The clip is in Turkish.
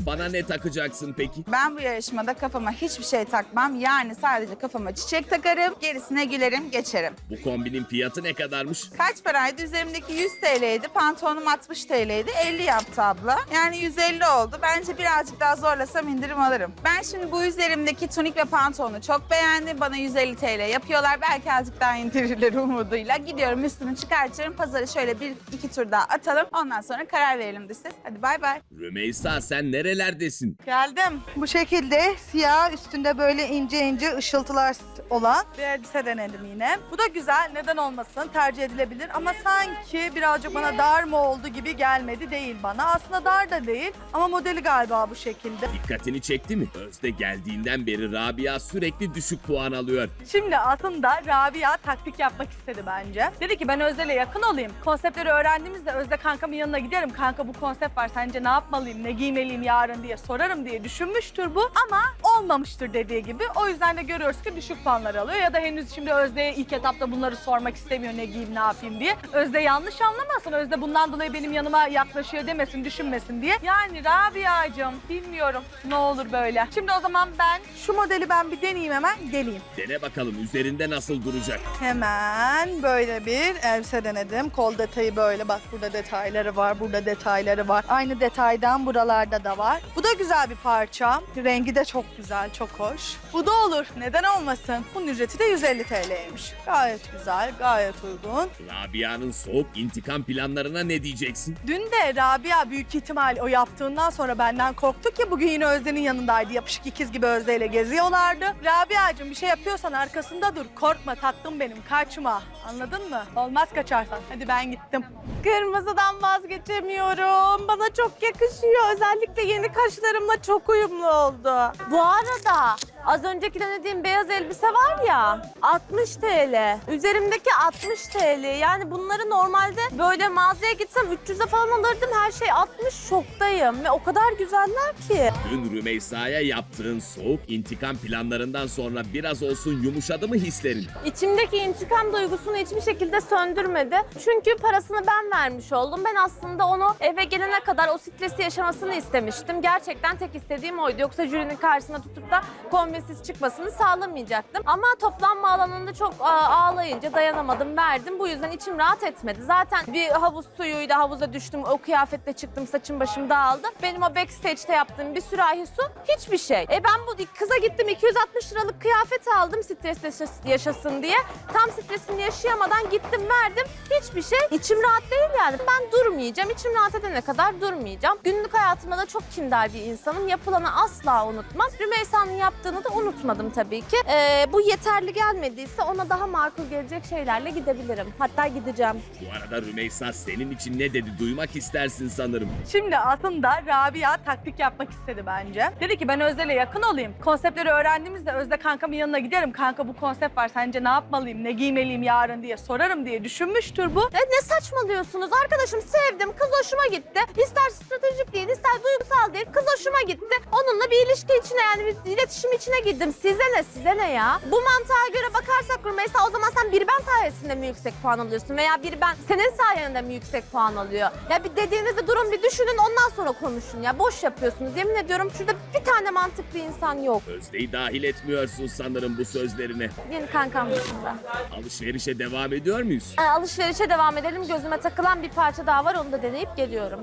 Bana ne takacaksın peki? Ben bu yarışmada kafama hiçbir şey takmam. Yani sadece kafama çiçek takarım. Gerisine gülerim, geçerim. Bu kombinin fiyatı ne kadarmış? Kaç paraydı? Üzerimdeki 100 TL'ydi. Pantolonum 60 TL'ydi. 50 yaptı abla. Yani 150 oldu. Bence birazcık daha zorlasam indirim alırım. Ben şimdi bu üzerimdeki tunik ve pantolonu çok beğendim. Bana 150 TL yapıyorlar. Belki azıcık daha indirirler umuduyla. Gidiyorum üstünü çıkartıyorum. Pazarı şöyle bir iki tur daha atalım. Ondan sonra karar verelim de siz. Hadi bay bay. Rümeysa sen nerelerdesin? Geldim. Bu şekilde siyah üstünde böyle ince ince ışıltılar olan bir elbise denedim yine. Bu da güzel neden olmasın tercih edilebilir ama sanki birazcık bana dar mı oldu gibi gelmedi değil bana. Aslında dar da değil ama modeli galiba bu şekilde. Dikkatini çekti mi? Özde geldiğinden beri Rabia sürekli düşük puan alıyor. Şimdi aslında Rabia taktik yapmak istedi bence. Dedi ki ben Özde'yle yakın olayım. Konseptleri öğrendiğimizde Özde kankamın yanına giderim. Kanka bu konsept var sence ne yapmalıyım, ne giymeliyim yarın diye sorarım diye düşünmüştür bu. Ama olmamıştır dediği gibi. O yüzden de görüyoruz ki düşük puanlar alıyor. Ya da henüz şimdi Özde'ye ilk etapta bunları sormak istemiyor ne giyeyim ne yapayım diye. Özde yanlış anlamasın. Özde bundan dolayı benim yanıma yaklaşıyor demesin, düşünmesin diye. Yani Rabia'cığım bilmiyorum ne olur böyle. Şimdi o zaman ben şu modeli ben bir deneyeyim hemen geleyim. Dene bakalım üzerinde nasıl duracak? Hemen böyle bir elbise denedim. Kol detayı böyle bak burada detayları var, burada detayları var. Aynı detaydan buralarda da var. Bu da güzel bir parça. Rengi de çok güzel, çok hoş. Bu da olur. Neden olmasın? Bunun ücreti de 150 TL'ymiş. Gayet güzel, gayet uygun. Rabia'nın soğuk intikam planlarına ne diyeceksin? Dün de Rabia büyük ihtimal o yaptığından sonra benden korktu ki bugün yine Özde'nin yanındaydı. Yapışık ikiz gibi Özde ile geziyorlardı. Rabia'cığım bir şey yapıyorsan arkasında dur. Korkma tatlım benim kaçma. Anladın mı? Olmaz kaçarsan. Hadi ben gittim. Kırmızıdan vazgeçemiyorum. Bana çok yakışıyor. Özellikle yeni kaşlarımla çok uyumlu oldu. Bu arada az önceki denediğim beyaz elbise var ya 60 TL. Üzerimdeki 60 TL. Yani bunları normalde böyle mağazaya gitsem 300'e falan alırdım. Her şey 60 şoktayım ve o kadar güzeller ki. Dün Rümeysa'ya yaptığın soğuk intikam planlarından sonra biraz olsun yumuşadı mı hislerin? İçimdeki intikam duygusunu hiçbir şekilde söndürmedi. Çünkü parasını ben vermiş oldum. Ben aslında onu eve gelene kadar o stresi yaşamasını istemiştim. Gerçekten tek istediğim oydu. Yoksa jürinin karşısına tutup da kombinsiz çıkmasını sağlamayacaktım. Ama toplanma alanında çok ağlayınca dayanamadım, verdim. Bu yüzden içim rahat etmedi. Zaten bir havuz suyuyla havuza düştüm. O kıyafetle çıktım, saçım başım dağıldı. Benim o backstage'te yaptığım bir sürahi su hiçbir şey. E ben bu kıza gittim 260 liralık kıyafet aldım stres yaşas- yaşasın diye. Tam stresini yaşayamadan gittim verdim. Hiçbir şey. İçim rahat değil yani. Ben durmayacağım. İçim rahat edene kadar durmayacağım. Günlük hayatımda da çok kindar bir insanım. Yapılanı asla unutmam. Rümeysa'nın yaptığını da unutmadım tabii ki. Ee, bu yeterli gelmediyse ona daha makul gelecek şeylerle gidebilirim. Hatta gideceğim. Bu arada Rümeysa senin için ne dedi duymak istersin sanırım. Şimdi aslında Rabia taktik yapmak istedi bence. Dedi ki ben Özde'yle yakın olayım. Konseptleri öğrendiğimizde Özde kankamın yanına giderim. Kanka bu konsept var sence ne yapmalıyım, ne giymeliyim yarın diye sorarım diye düşünmüştür bu. Ya ne saçmalıyorsunuz? Arkadaşım sevdim, kız hoşuma gitti. İster stratejik değil, ister duygusal değil. Kız hoşuma gitti. Onunla bir ilişki içine yani bir iletişim içine girdim. Size ne, size ne ya? Bu mantığa göre bakarsak Rümeysa o zaman sen bir ben sayesinde mi yüksek puan alıyorsun? Veya bir ben senin sayende mi yüksek puan alıyor? Ya bir dediğinizde durun bir düşünün ondan sonra konuşun ya. Boş yapıyorsunuz. Yemin ediyorum şurada bir tane mantıklı insan yok. Özde'yi dahil etmiyorsun sanırım bu sözlerine. Yeni kankam dışında. Alışverişe devam ediyor muyuz? Ee, alışverişe devam edelim. Gözüme takılan bir parça daha var. Onu da deneyip geliyorum.